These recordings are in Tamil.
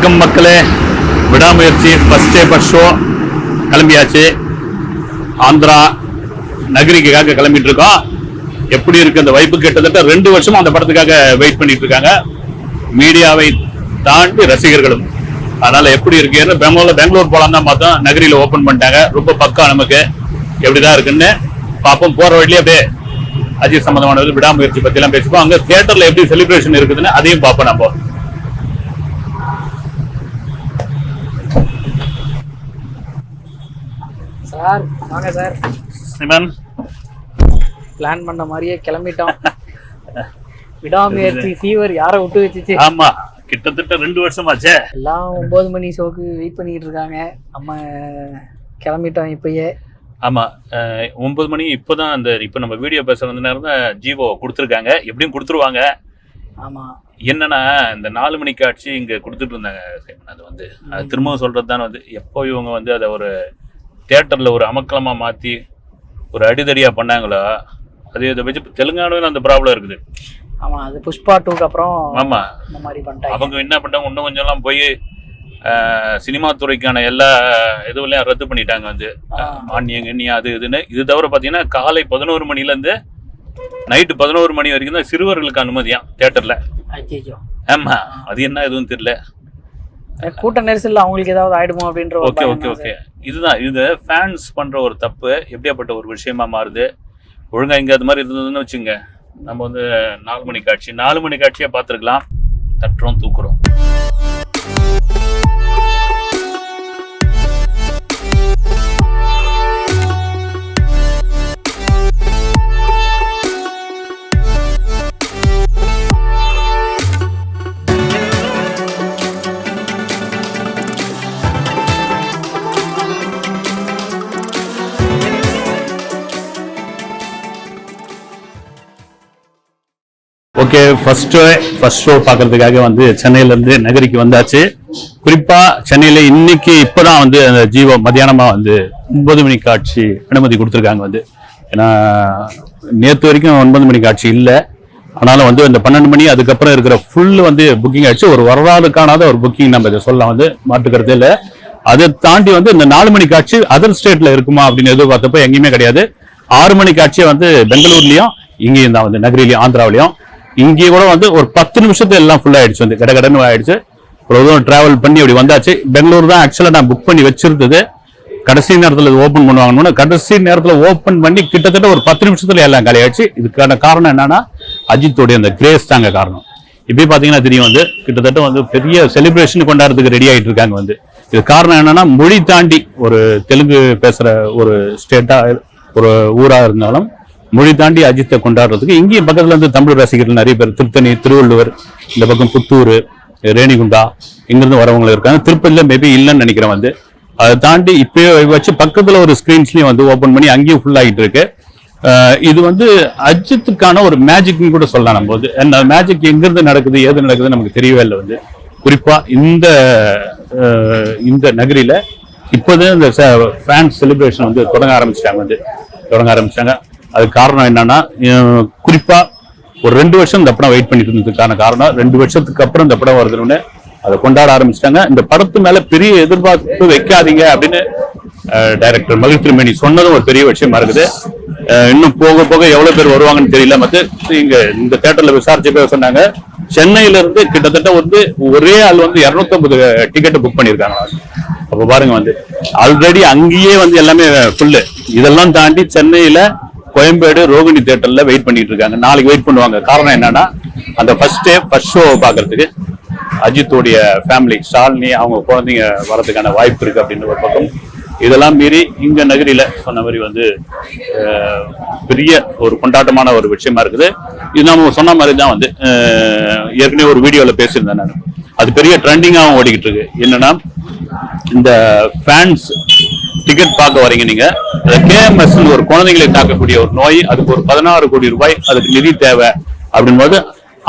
வணக்கம் மக்களே. விடாமுயற்சி ஃபர்ஸ்ட் டே ஃபர்ஸ்ட் ஷோ கிளம்பியாச்சு. ஆந்திரா நகரிக்காக கிளம்பிட்டு இருக்கோம் எப்படி இருக்கு அந்த வைப்பு கிட்டத்தட்ட ரெண்டு வருஷம் அந்த படத்துக்காக வெயிட் பண்ணிட்டு இருக்காங்க மீடியாவை தாண்டி ரசிகர்களும். அதனால எப்படி இருக்குன்னு பெங்களூர்ல பெங்களூர் போலாம் தான் பார்த்தோம். நகரியில் ஓபன் பண்ணிட்டாங்க. ரொம்ப பக்கம் நமக்கு. எப்படிதான் இருக்குன்னு பார்ப்போம். போற வழியிலே அப்படியே அஜித் சம்பந்தமானது விடாமுயற்சி பத்தி எல்லாம் பேசிப்போம். அங்க தியேட்டர்ல எப்படி செலிப்ரேஷன் இருக்குதுன்னு அதையும் பார்ப்போம் நம்ம. சார் வாங்க சார். சிமன். பிளான் பண்ண மாதிரியே கிளம்பிட்டோம். விடாமுயற்சி ஃபீவர் யாரை விட்டு வச்சுச்சு? ஆமா கிட்டத்தட்ட ரெண்டு வருஷமாச்சே. எல்லாம் ஒன்பது மணி ஷோக்கு வெயிட் பண்ணிட்டு இருக்காங்க. நம்ம கிளம்பிட்டோம் இப்பயே. ஆமா அஹ், ஒன்பது மணி இப்போதான் அந்த இப்போ நம்ம வீடியோ அந்த நேரம் தான் ஜீவோ கொடுத்துருக்காங்க. எப்படியும் கொடுத்துருவாங்க. ஆமா. என்னன்னா இந்த நாலு மணி காட்சி இங்க கொடுத்துட்டு இருந்தாங்க. அது வந்து அது திரும்பவும் சொல்றது தான் வந்து எப்போ இவங்க வந்து அதை ஒரு தியேட்டர்ல ஒரு அமக்கலமா மாத்தி ஒரு அடிதடியா பண்ணாங்களோ? அது இதை வச்சு தெலுங்கானாவில் அந்த ப்ராப்ளம் இருக்குது. ஆமா அது புஷ்பா டூக்கு அப்புறம் ஆமா. இந்த மாதிரி பண்ணிட்டாங்க. அவங்க என்ன பண்ணிட்டாங்க? இன்னும் கொஞ்சம்லாம் போய் சினிமா துறைக்கான எல்லா இதுவெல்லாம் ரத்து பண்ணிட்டாங்க வந்து. மானியம் கண்ணியம் அது இதுன்னு. இது தவிர பார்த்தீங்கன்னா காலை பதினோரு மணிலேருந்து நைட்டு பதினோரு மணி வரைக்கும் தான் சிறுவர்களுக்கு அனுமதியாம் தேட்டரில் ஐயோ ஆமா. அது என்ன எதுவும் தெரியல. கூட்ட நெரிசல்ல அவங்களுக்கு ஏதாவது ஆயிடுமோ அப்படின்ற ஓகே ஓகே ஓகே. இதுதான் இது ஃபேன்ஸ் பண்ணுற ஒரு தப்பு எப்படியாப்பட்ட ஒரு விஷயமா மாறுது? ஒழுங்காக இங்கே அது மாதிரி இருந்ததுன்னு வச்சுங்க. நம்ம வந்து நாலு மணி காட்சி நாலு மணி காட்சியாக பார்த்துருக்கலாம். தட்டுறோம் தூக்குறோம். ஓகே ஃபர்ஸ்ட் ஃபர்ஸ்ட் ஷோ பார்க்கறதுக்காக வந்து சென்னையிலேருந்து நகரிக்கு வந்தாச்சு. குறிப்பாக சென்னையில் இன்னைக்கு இப்பதான் வந்து அந்த ஜீவோ மத்தியானமாக வந்து ஒன்பது மணி காட்சி அனுமதி கொடுத்துருக்காங்க வந்து. ஏன்னா நேற்று வரைக்கும் ஒன்பது மணி காட்சி இல்லை. ஆனாலும் வந்து இந்த பன்னெண்டு மணி அதுக்கப்புறம் இருக்கிற ஃபுல் வந்து புக்கிங் ஆயிடுச்சு. ஒரு வரலாறு காணாத ஒரு புக்கிங் நம்ம இதை சொல்லலாம் வந்து மாட்டுக்கிறது இல்லை. அதை தாண்டி வந்து இந்த நாலு மணி காட்சி அதர் ஸ்டேட்டில் இருக்குமா அப்படின்னு எதிர்பார்த்தப்ப எங்கேயுமே கிடையாது. ஆறு மணி காட்சியை வந்து பெங்களூர்லேயும் இங்கேயும் தான் வந்து நகரிலையும் ஆந்திராவிலையும். இங்கே கூட வந்து ஒரு பத்து நிமிஷத்துல எல்லாம் ஃபுல் ஆயிடுச்சு வந்து. கட கடன்னு ஆயிடுச்சு. ஒரு தூரம் டிராவல் பண்ணி அப்படி வந்தாச்சு. பெங்களூர் தான் ஆக்சுவலா நான் புக் பண்ணி வச்சிருந்தது. கடைசி நேரத்தில் ஓபன் பண்ணுவாங்கன்னு. கடைசி நேரத்தில் ஓபன் பண்ணி கிட்டத்தட்ட ஒரு பத்து நிமிஷத்துல எல்லாம் காலி இதுக்கான காரணம் என்னன்னா அஜித்தோடைய அந்த கிரேஸ் தாங்க காரணம். இப்படி பாத்தீங்கன்னா தெரியும் வந்து கிட்டத்தட்ட வந்து பெரிய செலிப்ரேஷன் கொண்டாடுறதுக்கு ரெடி ஆயிட்டு இருக்காங்க வந்து. இது காரணம் என்னன்னா மொழி தாண்டி ஒரு தெலுங்கு பேசுற ஒரு ஸ்டேட்டா ஒரு ஊரா இருந்தாலும் மொழி தாண்டி அஜித்தை கொண்டாடுறதுக்கு இங்கேயும் பக்கத்துல இருந்து தமிழ் ரசிகர்கள் நிறைய பேர் திருத்தணி திருவள்ளுவர் இந்த பக்கம் புத்தூர் ரேணிகுண்டா இங்கிருந்து வரவங்க இருக்காங்க. திருப்பதியில மேபி இல்லைன்னு நினைக்கிறேன் வந்து. அதை தாண்டி இப்பயே வச்சு பக்கத்துல ஒரு ஸ்கிரீன்ஸ்லயும் வந்து ஓபன் பண்ணி அங்கேயும் ஃபுல் ஆகிட்டு இருக்கு. இது வந்து அஜித்துக்கான ஒரு மேஜிக்னு கூட சொல்லலாம் நம்ம வந்து. அந்த மேஜிக் எங்கிருந்து நடக்குது ஏது நடக்குது நமக்கு தெரியவே இல்லை வந்து. குறிப்பா இந்த இந்த நகரில இப்போதான் இந்த ஃபேன்ஸ் செலிப்ரேஷன் வந்து தொடங்க ஆரம்பிச்சிட்டாங்க வந்து. தொடங்க ஆரம்பிச்சாங்க அதுக்கு காரணம் என்னன்னா குறிப்பா ஒரு ரெண்டு வருஷம் இந்த படம் வெயிட் பண்ணிட்டு இருந்ததுக்கான காரணம் ரெண்டு வருஷத்துக்கு அப்புறம் இந்த படம் வருதுன்னு அதை கொண்டாட ஆரம்பிச்சிட்டாங்க. இந்த படத்து மேல பெரிய எதிர்பார்ப்பு வைக்காதீங்க அப்படின்னு டைரக்டர் மகிழ் திருமணி சொன்னதும் ஒரு பெரிய விஷயமா இருக்குது. இன்னும் போக போக எவ்வளவு பேர் வருவாங்கன்னு தெரியல. மத்த இங்க இந்த தேட்டர்ல பேர் சொன்னாங்க. சென்னையில இருந்து கிட்டத்தட்ட வந்து ஒரே ஆள் வந்து 250 டிக்கெட் புக் பண்ணியிருக்காங்க. அப்ப பாருங்க வந்து ஆல்ரெடி அங்கேயே வந்து எல்லாமே ஃபுல்லு இதெல்லாம் தாண்டி சென்னையில கோயம்பேடு ரோகிணி தியேட்டர்ல வெயிட் பண்ணிட்டு இருக்காங்க. நாளைக்கு வெயிட் பண்ணுவாங்க. காரணம் என்னன்னா அந்த ஃபர்ஸ்ட் டே ஃபர்ஸ்ட் ஷோ பாக்குறதுக்கு அஜித்துடைய ஃபேமிலி ஷாலினி அவங்க குழந்தைங்க வரதுக்கான வாய்ப்பு இருக்கு அப்படின்னு ஒரு பக்கம். இதெல்லாம் மீறி இங்க நகரில சொன்ன மாதிரி வந்து பெரிய ஒரு கொண்டாட்டமான ஒரு விஷயமா இருக்குது. இது நம்ம சொன்ன மாதிரி தான் வந்து ஏற்கனவே ஒரு வீடியோல பேசியிருந்தேன் நான். அது பெரிய ட்ரெண்டிங்காகவும் ஓடிக்கிட்டு இருக்கு. என்னன்னா இந்த ஃபேன்ஸ் டிக்கெட் பார்க்க வரீங்க நீங்க. கேஎம்எஸ் ஒரு குழந்தைங்களை தாக்கக்கூடிய ஒரு நோய் அதுக்கு ஒரு பதினாறு கோடி ரூபாய் அதுக்கு நிதி தேவை அப்படின்போது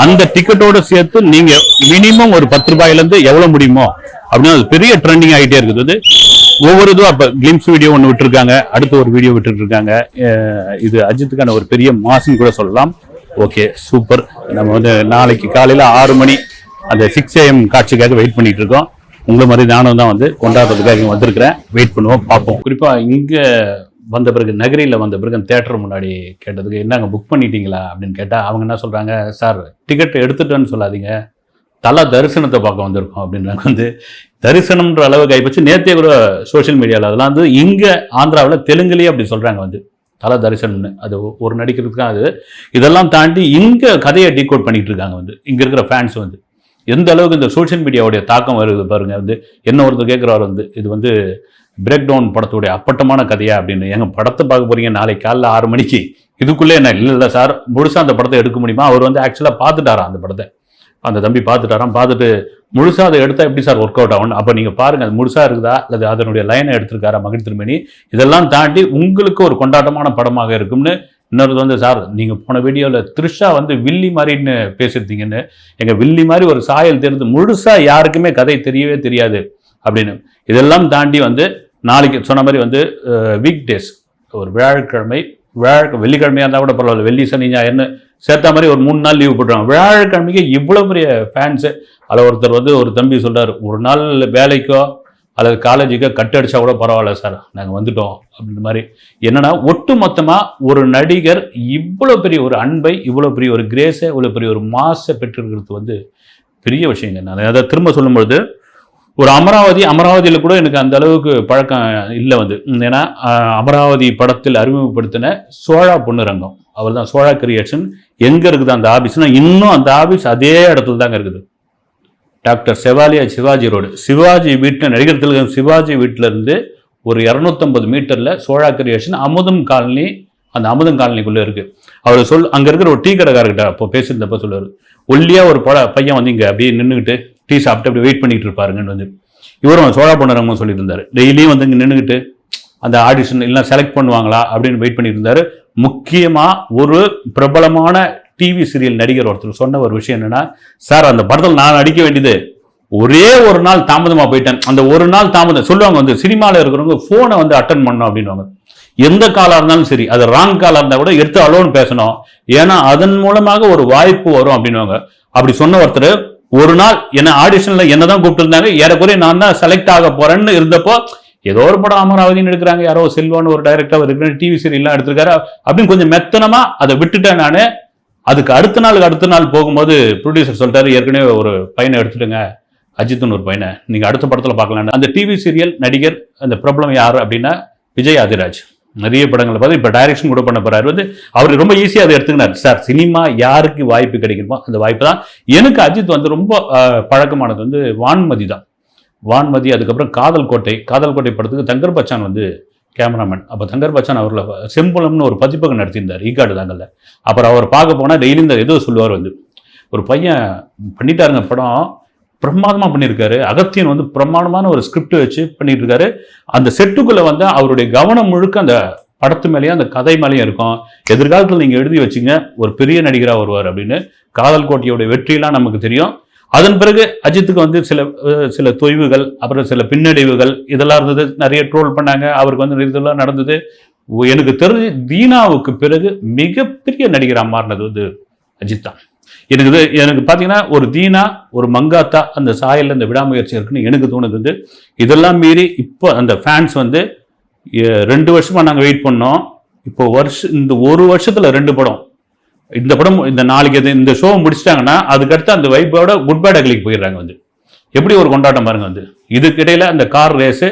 அந்த டிக்கெட்டோட சேர்த்து நீங்க மினிமம் ஒரு பத்து ரூபாயில இருந்து எவ்வளவு முடியுமோ அப்படின்னு அது பெரிய ட்ரெண்டிங் ஆகிட்டே இருக்குது. ஒவ்வொரு இதுவும் அப்ப கிளிம்ஸ் வீடியோ ஒன்று விட்டுருக்காங்க. அடுத்து ஒரு வீடியோ விட்டுட்டு இருக்காங்க இது அஜித்துக்கான ஒரு பெரிய மாசுன்னு கூட சொல்லலாம். ஓகே சூப்பர் நம்ம வந்து நாளைக்கு காலையில ஆறு மணி அந்த சிக்ஸ் ஏஎம் காட்சிக்காக வெயிட் பண்ணிட்டு இருக்கோம். உங்களை மாதிரி நானும் தான் வந்து கொண்டாடுறதுக்காக இங்கே வந்திருக்கிறேன். வெயிட் பண்ணுவோம் பார்ப்போம். குறிப்பாக இங்கே வந்த பிறகு நகரியில் வந்த பிறகு அந்த தேட்டர் முன்னாடி கேட்டதுக்கு என்னங்க புக் பண்ணிட்டீங்களா? அப்படின்னு கேட்டால் அவங்க என்ன சொல்கிறாங்க சார் டிக்கெட் எடுத்துட்டேன்னு சொல்லாதீங்க. தல தரிசனத்தை பார்க்க வந்திருக்கோம் அப்படின்றாங்க. வந்து தரிசனம்ன்ற அளவுக்கு கைப்பற்றி நேற்றே கூட சோஷியல் மீடியாவில் அதெல்லாம் வந்து இங்கே ஆந்திராவில் தெலுங்குலேயே அப்படி சொல்கிறாங்க வந்து தல தரிசனம்னு. அது ஒரு நடிக்கிறதுக்கு அது இதெல்லாம் தாண்டி இங்கே கதையை டீகோட் பண்ணிகிட்டு இருக்காங்க. வந்து இங்கே இருக்கிற ஃபேன்ஸ் வந்து. எந்த அளவுக்கு இந்த சோஷியல் மீடியாவுடைய தாக்கம் வருது பாருங்க வந்து என்ன ஒருத்தர் கேட்குறாரு வந்து இது வந்து பிரேக் டவுன் படத்துடைய அப்பட்டமான கதையா அப்படின்னு. எங்கள் படத்தை பார்க்க போறீங்க நாளைக்கு காலைல ஆறு மணிக்கு. இதுக்குள்ளே என்ன இல்லை இல்லை சார் முழுசாக அந்த படத்தை எடுக்க முடியுமா? அவர் வந்து ஆக்சுவலாக பார்த்துட்டாராம் அந்த படத்தை? அந்த தம்பி பார்த்துட்டாராம் பார்த்துட்டு முழுசாக அதை எடுத்தால் எப்படி சார் ஒர்க் அவுட் ஆகும்? அப்போ நீங்கள் பாருங்கள் அது முழுசாக இருக்குதா? அல்லது அதனுடைய லைனை எடுத்திருக்காரா மகிழ் திருமணி? இதெல்லாம் தாண்டி உங்களுக்கு ஒரு கொண்டாட்டமான படமாக இருக்கும்னு இன்னொரு வந்து சார் நீங்கள் போன வீடியோவில் த்ரிஷா வந்து வில்லி மாதிரின்னு பேசியிருந்தீங்கன்னு எங்கள் வில்லி மாதிரி ஒரு சாயல் தெரிந்து முழுசாக யாருக்குமே கதை தெரியவே தெரியாது அப்படின்னு. இதெல்லாம் தாண்டி வந்து நாளைக்கு சொன்ன மாதிரி வந்து வீக் டேஸ் ஒரு வியாழக்கிழமை வியாழ வெள்ளிக்கிழமையாக இருந்தால் கூட பரவாயில்ல வெள்ளி சனி ஞாயிறுன்னு சேர்த்த மாதிரி ஒரு மூணு நாள் லீவ் போட்டுருவாங்க. வியாழக்கிழமைக்கு இவ்வளோ பெரிய ஃபேன்ஸு அதில் ஒருத்தர் வந்து ஒரு தம்பி சொல்கிறார் ஒரு நாள் வேலைக்கோ அல்லது காலேஜுக்கு கட் அடித்தா கூட பரவாயில்ல சார். நாங்கள் வந்துட்டோம் அப்படின்ற மாதிரி. என்னென்னா ஒட்டு மொத்தமாக ஒரு நடிகர் இவ்வளோ பெரிய ஒரு அன்பை இவ்வளோ பெரிய ஒரு கிரேஸை இவ்வளோ பெரிய ஒரு மாசை பெற்றிருக்கிறது வந்து பெரிய விஷயங்க. நான் அதை திரும்ப சொல்லும்பொழுது ஒரு அமராவதி அமராவதியில் கூட எனக்கு அந்த அளவுக்கு பழக்கம் இல்லை வந்து. ஏன்னா அமராவதி படத்தில் அறிமுகப்படுத்தின சோழா பொன்னுரங்கம். அவர் தான் சோழா கிரியேஷன் எங்கே இருக்குது அந்த ஆஃபீஸ்னால் இன்னும் அந்த ஆபீஸ் அதே இடத்துல தாங்க இருக்குது. Doctor Chevalier Sivaji road Sivaji வீட்டில் நடிகர் திலகம் சிவாஜி வீட்டிலேருந்து ஒரு இரநூத்தம்பது மீட்டரில் சோழா கிரியேஷன் அமுதம் காலனி அந்த அமுதம் காலனிக்குள்ளே இருக்குது அவர் சொல் அங்கே இருக்கிற ஒரு டீ கடைக்காரர்கிட்ட அப்போ பேசியிருந்தப்போ சொல்லுவார் ஒல்லியாக ஒரு பட பையன் வந்து இங்கே அப்படியே நின்றுக்கிட்டு டீ சாப்பிட்டு அப்படியே வெயிட் பண்ணிட்டு இருப்பாருங்கன்னு வந்து. இவரும் சோழா பொன்னரங்கமும் சொல்லியிருந்தார் டெய்லியும் வந்து இங்கே நின்றுக்கிட்டு அந்த ஆடிஷன் எல்லாம் செலக்ட் பண்ணுவாங்களா அப்படின்னு வெயிட் பண்ணியிருந்தார் முக்கியமாக ஒரு பிரபலமான டிவி சீரியல் நடிகர் ஒருத்தர் சொன்ன ஒரு விஷயம் என்னன்னா சார் அந்த படத்தில் நான் நடிக்க வேண்டியது ஒரே ஒரு நாள் தாமதமாக போயிட்டேன். அந்த ஒரு நாள் தாமதம் சொல்லுவாங்க வந்து சினிமாவில் இருக்கிறவங்க ஃபோனை வந்து அட்டன் பண்ணணும் அப்படின்னுவாங்க. எந்த காலாக இருந்தாலும் சரி அது ராங் காலாக இருந்தால் கூட எடுத்து அலோன்னு பேசணும். ஏன்னா அதன் மூலமாக ஒரு வாய்ப்பு வரும் அப்படின்னுவாங்க. அப்படி சொன்ன ஒருத்தர் ஒரு நாள் என்ன ஆடிஷன்ல என்ன தான் கூப்பிட்டுருந்தாங்க ஏறக்குறைய நான் தான் செலக்ட் ஆக போறேன்னு இருந்தப்போ ஏதோ ஒரு படம் அமராவதின்னு எடுக்கிறாங்க. யாரோ செல்வான்னு ஒரு டைரக்டர் இருக்கிற டிவி சீரியல்லாம் எடுத்திருக்காரு. அப்படின்னு கொஞ்சம் மெத்தனமா அதை விட்டுட்டேன் நான். அதுக்கு அடுத்த நாளுக்கு அடுத்த நாள் போகும்போது ப்ரொடியூசர் சொல்லிட்டாரு ஏற்கனவே ஒரு பையனை எடுத்துட்டுங்க அஜித்னு ஒரு பையனை. நீங்கள் அடுத்த படத்தில் பார்க்கலான்னு. அந்த டிவி சீரியல் நடிகர் அந்த பிரபலம் யார் அப்படின்னா விஜய் ஆதிராஜ். நிறைய படங்களை பார்த்து இப்போ டைரக்ஷன் கூட பண்ண போறாரு. வந்து அவர் ரொம்ப ஈஸியாக அதை எடுத்துக்கினார். சார் சினிமா யாருக்கு வாய்ப்பு கிடைக்குமோ அந்த வாய்ப்பு தான். எனக்கு அஜித் வந்து ரொம்ப பழக்கமானது வந்து வான்மதி தான். வான்மதி அதுக்கப்புறம் காதல் கோட்டை. காதல் கோட்டை படத்துக்கு தங்கர் பச்சான் வந்து கேமராமேன். அப்போ தங்கர் பச்சான் அவரில் செம்புலம்னு ஒரு பதிப்பகம் நடத்தியிருந்தார் ஈகாடு தாங்கல்ல. அப்புறம் அவர் பார்க்க போனால் டெய்லி இந்த ஏதோ சொல்லுவார் வந்து. ஒரு பையன் பண்ணிட்டாருங்க படம். பிரமாதமாக பண்ணியிருக்காரு. அகத்தியன் வந்து பிரமாதமான ஒரு ஸ்கிரிப்ட் வச்சு பண்ணிட்டு இருக்காரு அந்த செட்டுக்குள்ளே வந்து அவருடைய கவனம் முழுக்க அந்த படத்து மேலேயும் அந்த கதை மேலேயும் இருக்கும். எதிர்காலத்தில் நீங்கள் எழுதி வச்சுங்க ஒரு பெரிய நடிகராக வருவார் அப்படின்னு. காதல் கோட்டையோட வெற்றியெல்லாம் நமக்கு தெரியும். அதன் பிறகு அஜித்துக்கு வந்து சில சில தொய்வுகள் அப்புறம் சில பின்னடைவுகள் இதெல்லாம் இருந்தது. நிறைய ட்ரோல் பண்ணாங்க. அவருக்கு வந்து இதெல்லாம் நடந்தது. எனக்கு தெரிஞ்சு தீனாவுக்கு பிறகு மிகப்பெரிய நடிகராக மாறினது வந்து அஜித் தான். எனக்கு இது எனக்கு பார்த்தீங்கன்னா ஒரு தீனா ஒரு மங்காத்தா அந்த சாயல்ல இந்த விடாமுயற்சி இருக்குன்னு எனக்கு தோணுது வந்து. இதெல்லாம் மீறி இப்போ அந்த ஃபேன்ஸ் வந்து ரெண்டு வருஷமாக நாங்கள் வெயிட் பண்ணோம். இப்போ வருஷம் இந்த ஒரு வருஷத்தில் ரெண்டு படம். இந்த படம் இந்த நாளைக்கு இந்த ஷோ முடிச்சிட்டாங்கன்னா அதுக்கடுத்து அந்த வைப்போட குட் பை டக்லிக்கு போயிடுறாங்க வந்து. எப்படி ஒரு கொண்டாட்டம் பாருங்க வந்து. இதுக்கிடையில அந்த கார் ரேஸு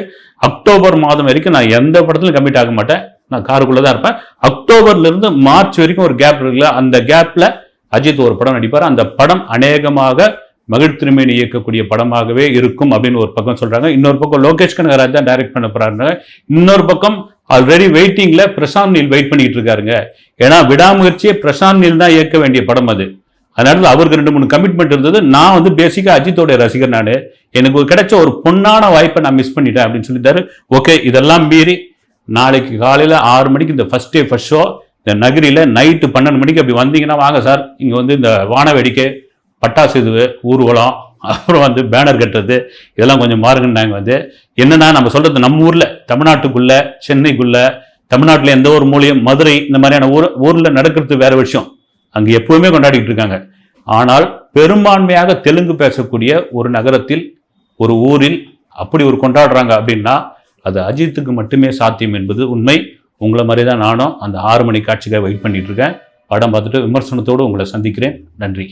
அக்டோபர் மாதம் வரைக்கும் நான் எந்த படத்துலையும் கம்மிட் ஆக மாட்டேன். நான் காருக்குள்ளே தான் இருப்பேன். அக்டோபர்ல இருந்து மார்ச் வரைக்கும் ஒரு கேப் இருக்குல்ல அந்த கேப்ல அஜித் ஒரு படம் நடிப்பார். அந்த படம் அநேகமாக மகிழ் திருமேனி இயக்கக்கூடிய படமாகவே இருக்கும் அப்படின்னு ஒரு பக்கம் சொல்றாங்க. இன்னொரு பக்கம் லோகேஷ் கனகராஜ் தான் டைரக்ட் பண்ண போறாங்க இன்னொரு பக்கம் ஆல்ரெடி வெயிட்டிங்கில் பிரசாந்த் நீல் வெயிட் பண்ணிக்கிட்டு இருக்காருங்க. ஏன்னா விடாமுயற்சியை பிரசாந்த் நீல் தான் இயக்க வேண்டிய படம் அது. அதனால அவருக்கு ரெண்டு மூணு கமிட்மெண்ட் இருந்தது. நான் வந்து பேசிக்காக அஜித்தோட ரசிகர் நான். எனக்கு ஒரு கிடைச்ச ஒரு பொன்னான வாய்ப்பை நான் மிஸ் பண்ணிட்டேன் அப்படின்னு சொல்லிட்டாரு. ஓகே இதெல்லாம் மீறி நாளைக்கு காலையில் ஆறு மணிக்கு இந்த ஃபர்ஸ்ட் டே ஃபர்ஸ்ட் ஷோ இந்த நகரில நைட்டு பன்னெண்டு மணிக்கு அப்படி வந்தீங்கன்னா வாங்க சார். இங்கே வந்து இந்த வான வேடிக்கை பட்டாசு இது ஊர்வலம் அப்புறம் வந்து பேனர் கட்டுறது இதெல்லாம் கொஞ்சம் மாறுங்கன்னாங்க வந்து என்னென்னா நம்ம சொல்கிறது நம்ம ஊரில் தமிழ்நாட்டுக்குள்ளே சென்னைக்குள்ளே தமிழ்நாட்டில் எந்த ஒரு மூலையும் மதுரை இந்த மாதிரியான ஊர் ஊரில் நடக்கிறது வேறு விஷயம். அங்கே எப்பவுமே கொண்டாடிக்கிட்டு இருக்காங்க. ஆனால் பெரும்பான்மையாக தெலுங்கு பேசக்கூடிய ஒரு நகரத்தில் ஒரு ஊரில் அப்படி ஒரு கொண்டாடுறாங்க அப்படின்னா அது அஜித்துக்கு மட்டுமே சாத்தியம் என்பது உண்மை. உங்களை மாதிரி தான் நானும் அந்த ஆறு மணி காட்சிக்காக வெயிட் பண்ணிகிட்ருக்கேன் இருக்கேன். படம் பார்த்துட்டு விமர்சனத்தோடு உங்களை சந்திக்கிறேன். நன்றி.